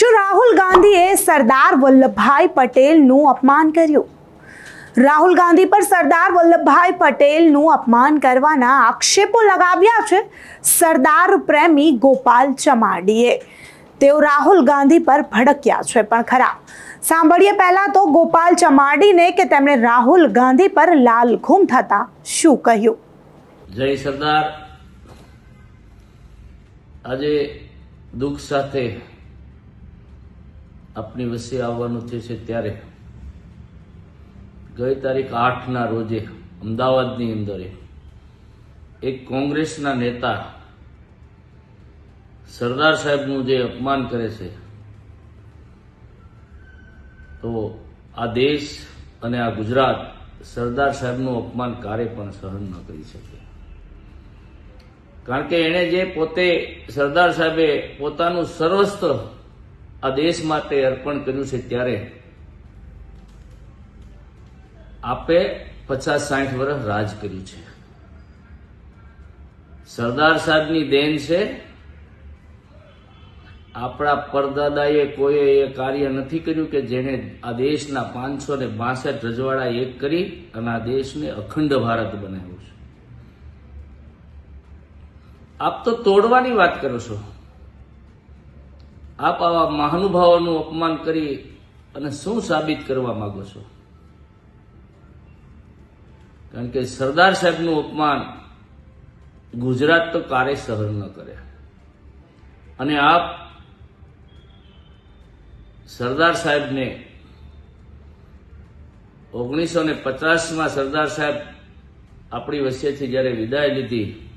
શું રાહુલ ગાંધીએ સરદાર વલ્લભભાઈ પટેલનું અપમાન કર્યું? રાહુલ ગાંધી પર સરદાર વલ્લભભાઈ પટેલનું અપમાન કરવાના આક્ષેપો લગાવ્યા છે સરદાર પ્રેમી ગોપાલ ચમાડીએ. તેઓ રાહુલ ગાંધી પર ભડક્યા છે પણ ખરા. સાંભળીએ પહેલા તો ગોપાલ ચમાડીને કે તેમણે રાહુલ ગાંધી પર લાલઘૂમ થતા શું કહ્યું? જય સરદાર. આજે દુઃખ સાથે આપની વચ્ચે આવવાનું થયું ત્યારે. ગઈ તારીખ આઠના રોજે અમદાવાદની અંદર એક કોંગ્રેસના નેતા સરદાર સાહેબનું જે અપમાન કરે છે, તો આ દેશ અને આ ગુજરાત સરદાર સાહેબનું અપમાન ક્યારે પણ સહન ન કરી શકે. કારણ કે એણે જે પોતે સરદાર સાહેબે પોતાનું સર્વસ્વ આ દેશ માટે અર્પણ કર્યું છે ત્યારે આપે પચાસ સાઠ વર્ષ રાજ કર્યું છે. સરદાર સાહેબની દેન છે, આપણા પરદાદાએ કોઈએ એ કાર્ય નથી કર્યું કે જેણે આ દેશના પાંચસો ને બાસઠ રજવાડા એક કરી અને આ દેશને અખંડ ભારત બનાવ્યું છે. આપ તો તોડવાની વાત કરો છો. આપ આવા મહાનુભાવોનું અપમાન કરી અને શું સાબિત કરવા માંગો છો? કારણ કે સરદાર સાહેબનું અપમાન ગુજરાત તો કારે સહન ન કરે. અને આપ સરદાર સાહેબને ઓગણીસો ને પચાસમાં સરદાર સાહેબ આપણી વચ્ચેથી જ્યારે વિદાય લીધી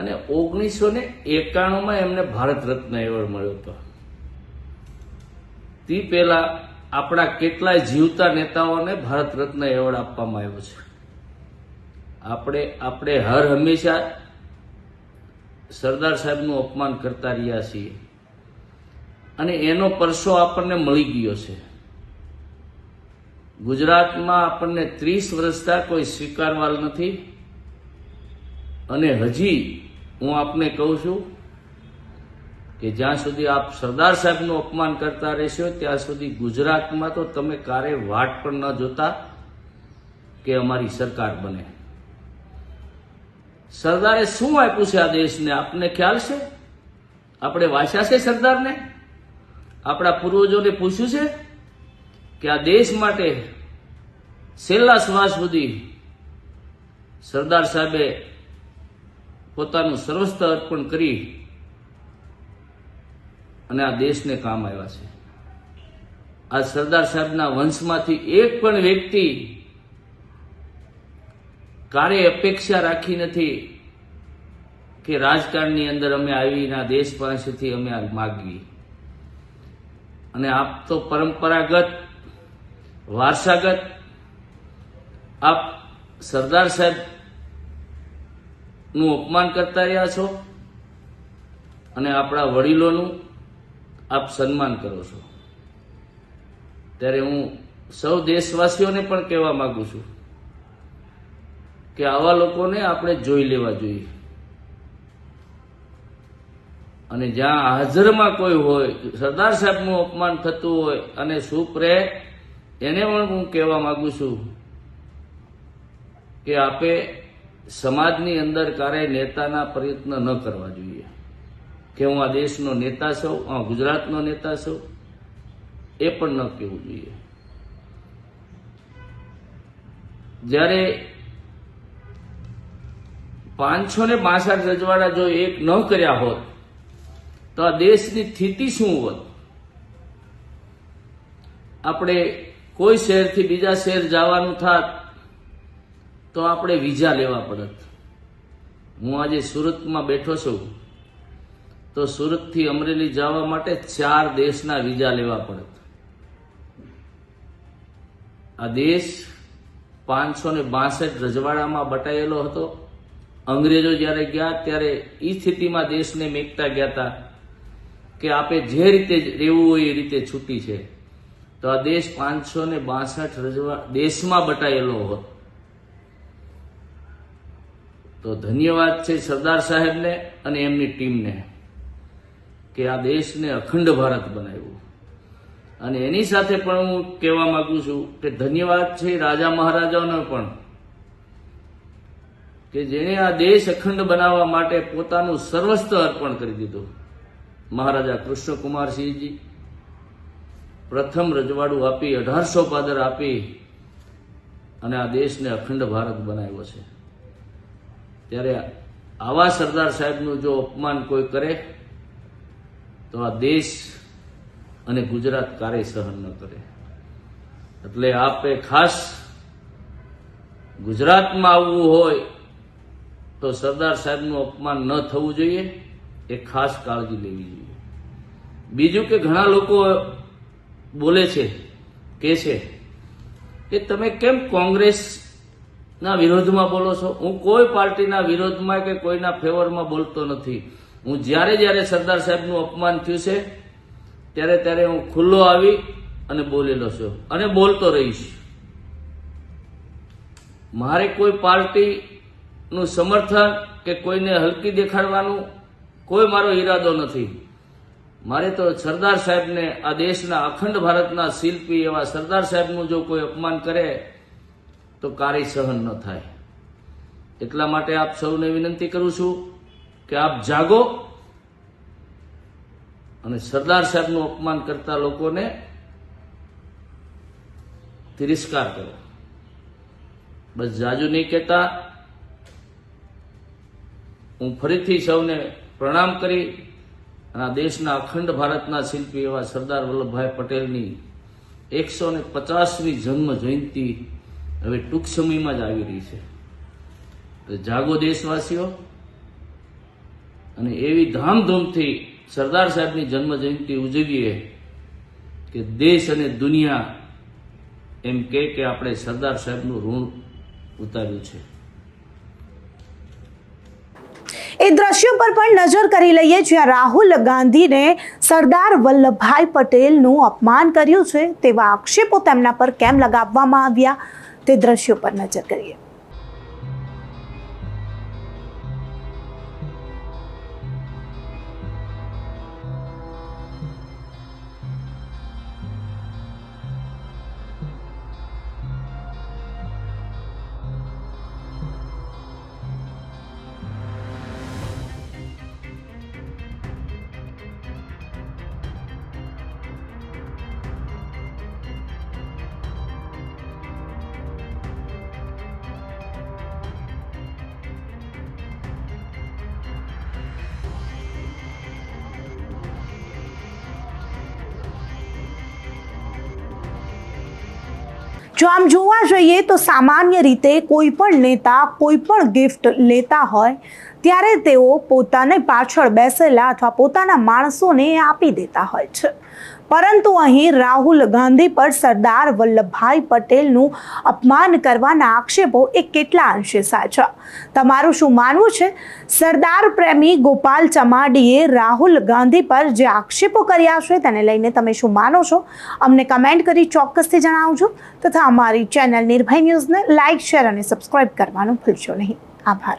અને ઓગણીસો ને એકાણુંમાં એમને ભારત રત્ન એવોર્ડ મળ્યો હતો. તે પહેલા આપણા કેટલાય જીવતા નેતાઓને ભારત રત્ન એવોર્ડ આપવામાં આવ્યો છે. આપણે આપણે હર હંમેશા સરદાર સાહેબનું અપમાન કરતા રહ્યા છીએ. અને એનો પરસો આપણને મળી ગયો છે. ગુજરાતમાં આપણને ત્રીસ વર્ષતા કોઈ સ્વીકારવાલ નથી. અને હજી હું આપને કહું છું કે જ્યાં સુધી આપ સરદાર સાહેબનું અપમાન કરતા રહેશો, ત્યાં સુધી ગુજરાતમાં તો તમે કારે વાટ પણ ન જોતા કે અમારી સરકાર બને. સરદારે શું આપ્યું છે આ દેશને? આપને ખ્યાલ છે? આપણે વાંચ્યા છે સરદારને? આપણા પૂર્વજોને પૂછ્યું છે કે આ દેશ માટે છેલ્લા શ્વાસ સુધી સરદાર સાહેબે પોતાનું સર્વસ્વ અર્પણ કરી અને આ દેશને કામ આવ્યા છે. આ સરદાર સાહેબના વંશમાંથી એક પણ વ્યક્તિ કારે અપેક્ષા રાખી નથી કે રાજકારણની અંદર અમે આવીને દેશ પાસેથી અમે આ માગીએ. અને આપ તો પરંપરાગત, વારસાગત, આપ સરદાર સાહેબ નું અપમાન કરતા રહ્યા છો? અને આપણા વડીલોનું આપ સન્માન કરો છો? ત્યારે હું સૌ દેશવાસીઓને પણ કહેવા માંગુ છું કે આવા લોકોને આપણે જોઈ લેવા જોઈએ. અને જ્યાં હાજરમાં કોઈ હોય, સરદાર સાહેબનું અપમાન થતું હોય અને સુપ રહે, એને પણ હું કહેવા માંગુ છું કે આપે સમાજની અંદર ક્યારેય નેતાના પ્રયત્ન ન કરવા જોઈએ. કે હું આ દેશનો નેતા છું આ ગુજરાતનો નેતા છું, એ પણ ન કહેવું જોઈએ. જ્યારે પાંચસો ને બાસઠ રજવાડા જો એક ન કર્યા હોત, તો આ દેશની સ્થિતિ શું હોત? આપણે કોઈ શહેરથી બીજા શહેર જવાનું થાત તો આપણે વિઝા લેવા પડત. હું આજે સુરતમાં બેઠો છું. તો સુરતથી અમરેલી જવા માટે ચાર દેશના વિઝા લેવા પડત. આ દેશ પાંચસો ને બાસઠ રજવાડામાં બટાયેલો હતો. અંગ્રેજો જ્યારે ગયા ત્યારે એ સ્થિતિમાં દેશને મેકતા ગયા હતા કે આપે જે રીતે રહેવું હોય એ રીતે છૂટી છે. તો આ દેશ પાંચસો ને બાસઠ રજવા, દેશમાં બટાયેલો હોત. તો ધન્યવાદ છે સરદાર સાહેબને અને એમની ટીમને કે આ દેશને અખંડ ભારત બનાવ્યું. અને એની સાથે પણ હું કહેવા માંગુ છું કે ધન્યવાદ છે રાજા મહારાજાઓને પણ કે જેણે આ દેશ અખંડ બનાવવા માટે પોતાનું સર્વસ્વ અર્પણ કરી દીધું. મહારાજા કૃષ્ણકુમારસિંહજી, પ્રથમ રજવાડું આપી, અઢારસો પાદર આપી અને આ દેશને અખંડ ભારત બનાવ્યો છે. ત્યારે આવા સરદાર સાહેબનું જો અપમાન કોઈ કરે, તો આ દેશ અને ગુજરાત ક્યારેય સહન ન કરે. એટલે આપે ખાસ ગુજરાતમાં આવવું હોય, તો સરદાર સાહેબનું અપમાન ન થવું જોઈએ, એ ખાસ કાળજી લેવી જોઈએ. બીજું કે ઘણા લોકો બોલે છે, કે છે કે તમે કેમ કોંગ્રેસના વિરોધમાં બોલો છો. હું કોઈ પાર્ટીના વિરોધમાં કે કોઈના ફેવરમાં બોલતો નથી. હું જ્યારે જ્યારે સરદાર સાહેબનું અપમાન થયું છે, ત્યારે ત્યારે હું ખુલ્લો આવી અને બોલેલો છું અને બોલતો રહીશ. મારે કોઈ પાર્ટીનું સમર્થન કે કોઈને હલકી દેખાડવાનું કોઈ મારો ઈરાદો નથી. મારે તો સરદાર સાહેબને આ દેશના અખંડ ભારતના શિલ્પી એવા સરદાર સાહેબનું જો કોઈ અપમાન કરે તો કાર્ય સહન ન થાય. એટલા માટે આપ સૌને વિનંતી કરું છું કે આપ જાગો અને સરદાર સાહેબનું અપમાન કરતા લોકોને તિરસ્કાર કરો. બસ જાજુ નહીં કહેતા. હું ફરીથી સૌને પ્રણામ કરી અને આ દેશના અખંડ ભારતના શિલ્પી એવા સરદાર વલ્લભભાઈ પટેલની એકસો ને પચાસમી જન્મ જયંતિ હવે ટૂંક સમયમાં જ આવી રહી છે. તો જાગો દેશવાસીઓ. અને એવી ધામધૂમથી સરદાર સાહેબની જન્મ જયંતિ ઉજવીએ કે દેશ અને દુનિયા એમ કે કે આપણે સરદાર સાહેબનું ઋણ ઉતાર્યું છે. એ દ્રશ્યો પર પણ નજર કરી લઈએ, જ્યાં રાહુલ ગાંધીને સરદાર વલ્લભભાઈ પટેલનું અપમાન કર્યું છે તેવા આક્ષેપો તેમના પર કેમ લગાવવામાં આવ્યા? તે દ્રશ્યો પર નજર કરીએ. જો આમ જોવા જઈએ તો સામાન્ય રીતે કોઈ પણ નેતા, કોઈ પણ ગિફ્ટ લેતા હોય, ત્યારે તેઓ પોતાને પાછળ બેસેલા અથવા પોતાના માણસોને આપી દેતા હોય છે. પરંતુ અહીં રાહુલ ગાંધી પર સરદાર વલ્લભભાઈ પટેલનું અપમાન કરવાના આક્ષેપો એ કેટલા અંશે સાચા? તમારું શું માનવું છે? સરદાર પ્રેમી ગોપાલ ચમાડીએ રાહુલ ગાંધી પર જે આક્ષેપો કર્યા છે તેને લઈને તમે શું માનો છો? અમને કમેન્ટ કરી ચોક્કસથી જણાવજો તથા અમારી ચેનલ નિર્ભય ન્યૂઝને લાઇક શેર અને સબસ્ક્રાઇબ કરવાનું ભૂલશો નહીં. આભાર.